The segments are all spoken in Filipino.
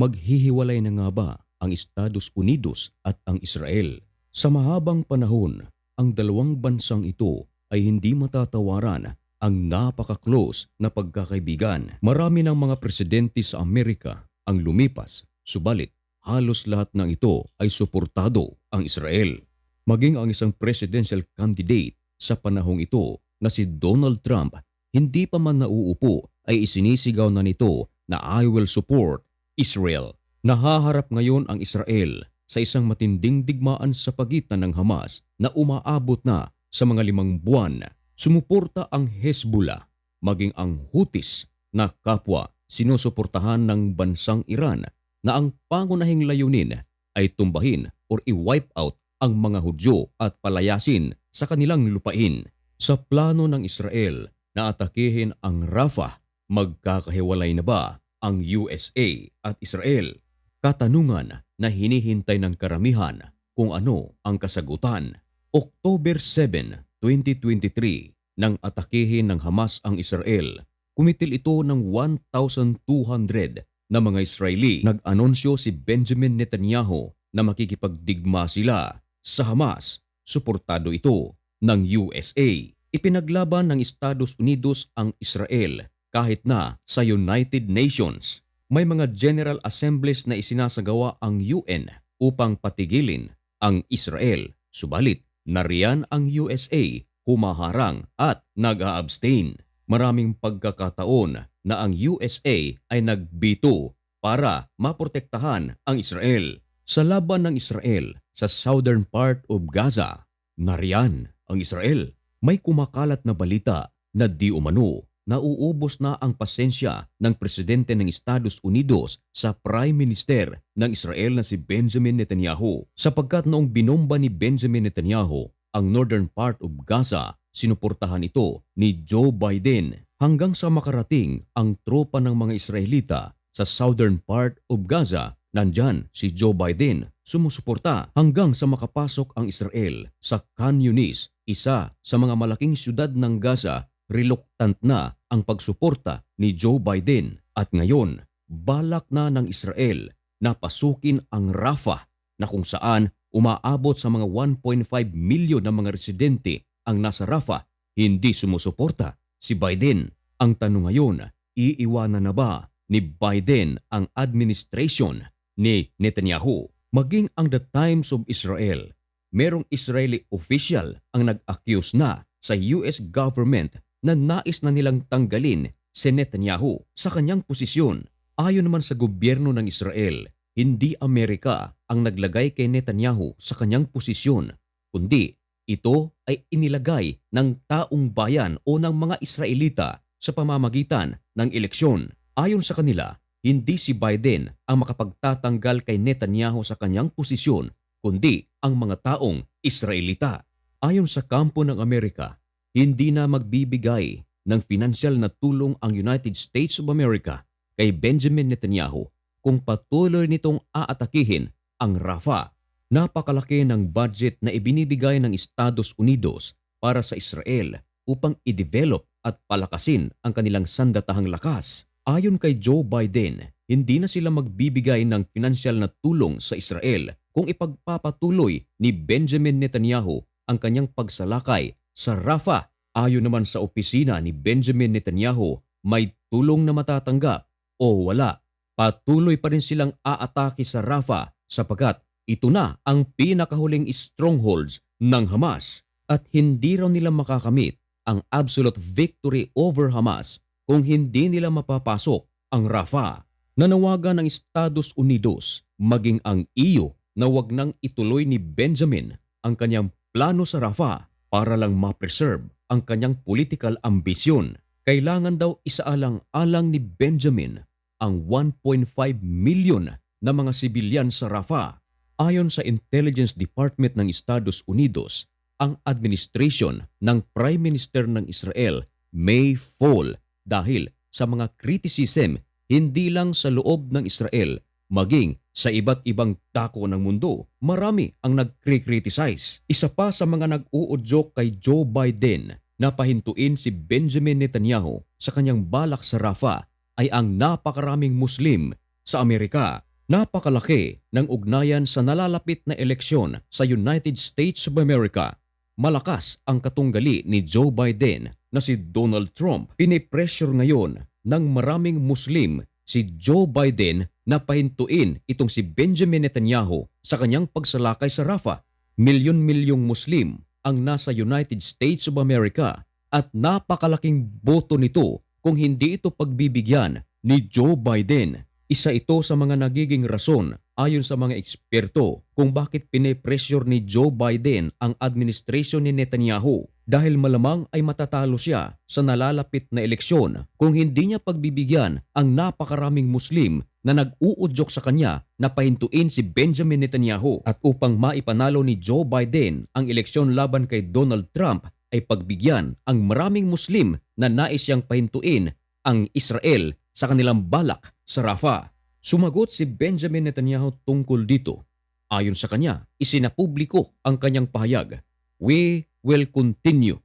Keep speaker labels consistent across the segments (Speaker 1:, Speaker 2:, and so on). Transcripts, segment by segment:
Speaker 1: Maghihiwalay na nga ba ang Estados Unidos at ang Israel? Sa mahabang panahon, ang dalawang bansang ito ay hindi matatawaran ang napaka-close na pagkakaibigan. Marami ng mga presidente sa Amerika ang lumipas, subalit halos lahat ng ito ay suportado ang Israel. Maging ang isang presidential candidate sa panahong ito na si Donald Trump hindi pa man nauupo ay isinisigaw na nito na I will support Israel. Nahaharap ngayon ang Israel sa isang matinding digmaan sa pagitan ng Hamas na umaabot na sa mga limang buwan. Sumuporta ang Hezbollah, maging ang Houthis na kapwa sinusuportahan ng bansang Iran na ang pangunahing layunin ay tumbahin or i-wipe out ang mga Hudyo at palayasin sa kanilang lupain. Sa plano ng Israel na atakihin ang Rafah, magkakahiwalay na ba ang USA at Israel? Katanungan na hinihintay ng karamihan kung ano ang kasagutan. October 7, 2023, nang atakihin ng Hamas ang Israel, kumitil ito ng 1,200 na mga Israeli. Nag-anunsyo si Benjamin Netanyahu na makikipagdigma sila sa Hamas. Suportado ito ng USA. Ipinaglaban ng Estados Unidos ang Israel kahit na sa United Nations. May mga General Assemblies na isinasagawa ang UN upang patigilin ang Israel. Subalit, nariyan ang USA, humaharang at nag-a-abstain. Maraming pagkakataon na ang USA ay nagbito para maprotektahan ang Israel. Sa laban ng Israel sa southern part of Gaza, nariyan ang Israel. May kumakalat na balita na di umano nauubos na ang pasensya ng presidente ng Estados Unidos sa Prime Minister ng Israel na si Benjamin Netanyahu sapagkat noong binomba ni Benjamin Netanyahu ang northern part of Gaza, sinuportahan ito ni Joe Biden hanggang sa makarating ang tropa ng mga Israelita sa southern part of Gaza. Nandyan si Joe Biden sumusuporta hanggang sa makapasok ang Israel sa Khan Yunis, isa sa mga malaking syudad ng Gaza reluctant na ang pagsuporta ni Joe Biden at ngayon balak na ng Israel na pasukin ang Rafah na kung saan umaabot sa mga 1.5 milyon na mga residente ang nasa Rafah hindi sumusuporta si Biden. Ang tanong ngayon, iiwanan na ba ni Biden ang administration ni Netanyahu? Maging ang The Times of Israel, merong Israeli official ang nag-accuse na sa US government na nais na nilang tanggalin si Netanyahu sa kanyang posisyon. Ayon naman sa gobyerno ng Israel, hindi Amerika ang naglagay kay Netanyahu sa kanyang posisyon, kundi ito ay inilagay ng taong bayan o ng mga Israelita sa pamamagitan ng eleksyon. Ayon sa kanila, hindi si Biden ang makapagtatanggal kay Netanyahu sa kanyang posisyon, kundi ang mga taong Israelita. Ayon sa kampo ng Amerika, hindi na magbibigay ng pinansyal na tulong ang United States of America kay Benjamin Netanyahu kung patuloy nitong aatakihin ang Rafah. Napakalaki ng budget na ibinibigay ng Estados Unidos para sa Israel upang i-develop at palakasin ang kanilang sandatahang lakas. Ayon kay Joe Biden, hindi na sila magbibigay ng pinansyal na tulong sa Israel kung ipagpapatuloy ni Benjamin Netanyahu ang kanyang pagsalakay sa Rafah. Ayon naman sa opisina ni Benjamin Netanyahu, may tulong na matatanggap o wala. Patuloy pa rin silang aatake sa Rafah sapagat ito na ang pinakahuling strongholds ng Hamas at hindi raw nila makakamit ang absolute victory over Hamas kung hindi nila mapapasok ang Rafah. Nanawagan ng Estados Unidos maging ang EU na wag nang ituloy ni Benjamin ang kanyang plano sa Rafah para lang ma-preserve ang kanyang political ambisyon. Kailangan daw isaalang-alang ni Benjamin ang 1.5 million na mga sibilyan sa Rafah. Ayon sa Intelligence Department ng Estados Unidos, ang administration ng Prime Minister ng Israel may fall dahil sa mga criticism hindi lang sa loob ng Israel maging sa iba't ibang dako ng mundo. Marami ang nagkri-criticize. Isa pa sa mga nag-uudyok kay Joe Biden na pahintuin si Benjamin Netanyahu sa kanyang balak sa Rafah ay ang napakaraming Muslim sa Amerika. Napakalaki ng ugnayan sa nalalapit na eleksyon sa United States of America. Malakas ang katunggali ni Joe Biden na si Donald Trump. Pinipressure ngayon ng maraming Muslim si Joe Biden na pahintuin itong si Benjamin Netanyahu sa kanyang pagsalakay sa Rafah. Milyon-milyong Muslim ang nasa United States of America at napakalaking boto nito kung hindi ito pagbibigyan ni Joe Biden. Isa ito sa mga nagiging rason ayon sa mga eksperto kung bakit pinipressure ni Joe Biden ang administrasyon ni Netanyahu dahil malamang ay matatalo siya sa nalalapit na eleksyon kung hindi niya pagbibigyan ang napakaraming Muslim na nag-uudyok sa kanya na pahintuin si Benjamin Netanyahu at upang maipanalo ni Joe Biden ang eleksyon laban kay Donald Trump ay pagbigyan ang maraming Muslim na nais siyang pahintuin ang Israel sa kanilang balak sa Rafah. Sumagot si Benjamin Netanyahu tungkol dito. Ayon sa kanya, isinapubliko ang kanyang pahayag. We will continue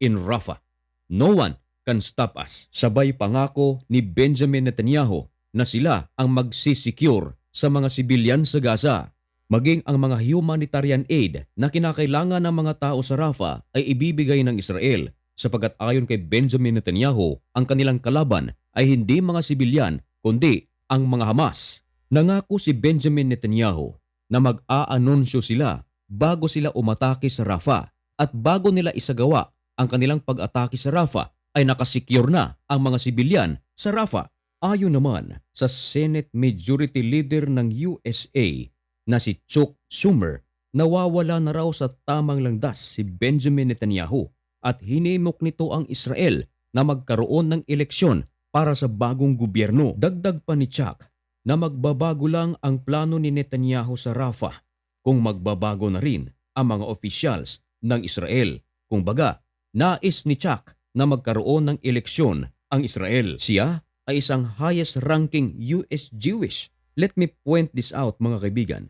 Speaker 1: in Rafah. No one can stop us. Sabay pangako ni Benjamin Netanyahu na sila ang magsisecure sa mga sibilyan sa Gaza. Maging ang mga humanitarian aid na kinakailangan ng mga tao sa Rafah ay ibibigay ng Israel sapagat ayon kay Benjamin Netanyahu, ang kanilang kalaban ay hindi mga sibilyan kundi ang mga Hamas. Nangako si Benjamin Netanyahu na mag-aanunsyo sila bago sila umatake sa Rafah at bago nila isagawa ang kanilang pag-atake sa Rafah ay nakasecure na ang mga sibilyan sa Rafah. Ayon naman sa Senate Majority Leader ng USA na si Chuck Schumer, nawawala na raw sa tamang langdas si Benjamin Netanyahu at hinimok nito ang Israel na magkaroon ng eleksyon para sa bagong gobyerno. Dagdag pa ni Chuck na magbabago lang ang plano ni Netanyahu sa Rafah kung magbabago na rin ang mga officials ng Israel. Kung baga, nais ni Chuck na magkaroon ng eleksyon ang Israel. Siya ay isang highest ranking US Jewish. Let me point this out mga kaibigan.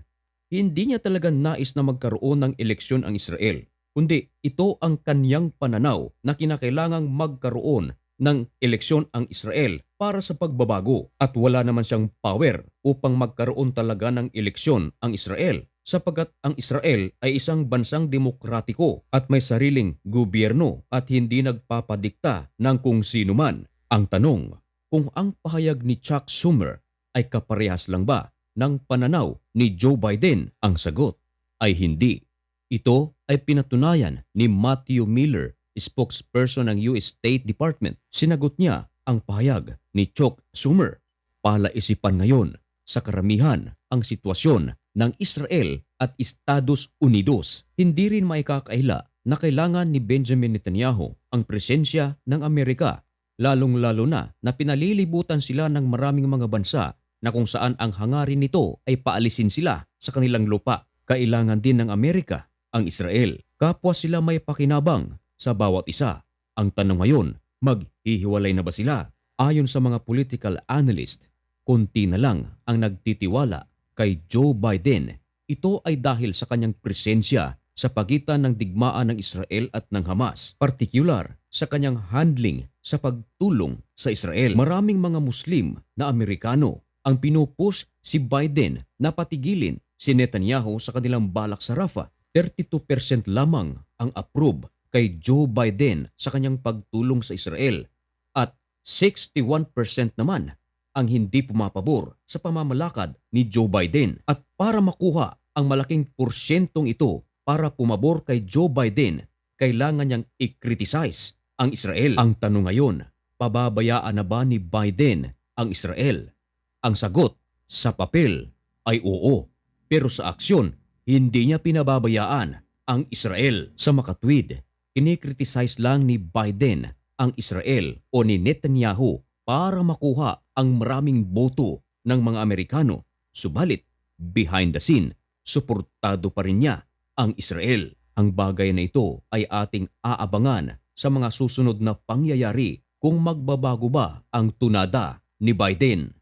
Speaker 1: Hindi niya talaga nais na magkaroon ng eleksyon ang Israel, kundi ito ang kanyang pananaw na kinakailangang magkaroon ng eleksyon ang Israel para sa pagbabago at wala naman siyang power upang magkaroon talaga ng eleksyon ang Israel sapagat ang Israel ay isang bansang demokratiko at may sariling gobyerno at hindi nagpapadikta ng kung sino man. Ang tanong, kung ang pahayag ni Chuck Schumer ay kaparehas lang ba ng pananaw ni Joe Biden? Ang sagot ay hindi. Ito ay pinatunayan ni Matthew Miller, spokesperson ng US State Department. Sinagot niya ang pahayag ni Chuck Schumer. Palaisipan ngayon sa karamihan ang sitwasyon ng Israel at Estados Unidos. Hindi rin maikakaila na kailangan ni Benjamin Netanyahu ang presensya ng Amerika lalong-lalo na na pinalilibutan sila ng maraming mga bansa na kung saan ang hangarin nito ay paalisin sila sa kanilang lupa. Kailangan din ng Amerika ang Israel. Kapwa sila may pakinabang sa bawat isa. Ang tanong ngayon, maghihiwalay na ba sila? Ayon sa mga political analyst, konti na lang ang nagtitiwala kay Joe Biden. Ito ay dahil sa kanyang presensya sa pagitan ng digmaan ng Israel at ng Hamas, particular sa kanyang handling sa pagtulong sa Israel. Maraming mga Muslim na Amerikano ang pinupush si Biden na patigilin si Netanyahu sa kanilang balak sa Rafah. 32% lamang ang approve kay Joe Biden sa kanyang pagtulong sa Israel at 61% naman ang hindi pumapabor sa pamamalakad ni Joe Biden. At para makuha ang malaking porsyentong ito para pumabor kay Joe Biden, kailangan niyang i-criticize ang Israel. Ang tanong ngayon, pababayaan na ba ni Biden ang Israel? Ang sagot sa papel ay oo, pero sa aksyon, hindi niya pinababayaan ang Israel. Sa makatwid, kinikriticize lang ni Biden ang Israel o ni Netanyahu para makuha ang maraming boto ng mga Amerikano. Subalit, behind the scene, suportado pa rin niya ang Israel. Ang bagay na ito ay ating aabangan sa mga susunod na pangyayari kung magbabago ba ang tunada ni Biden.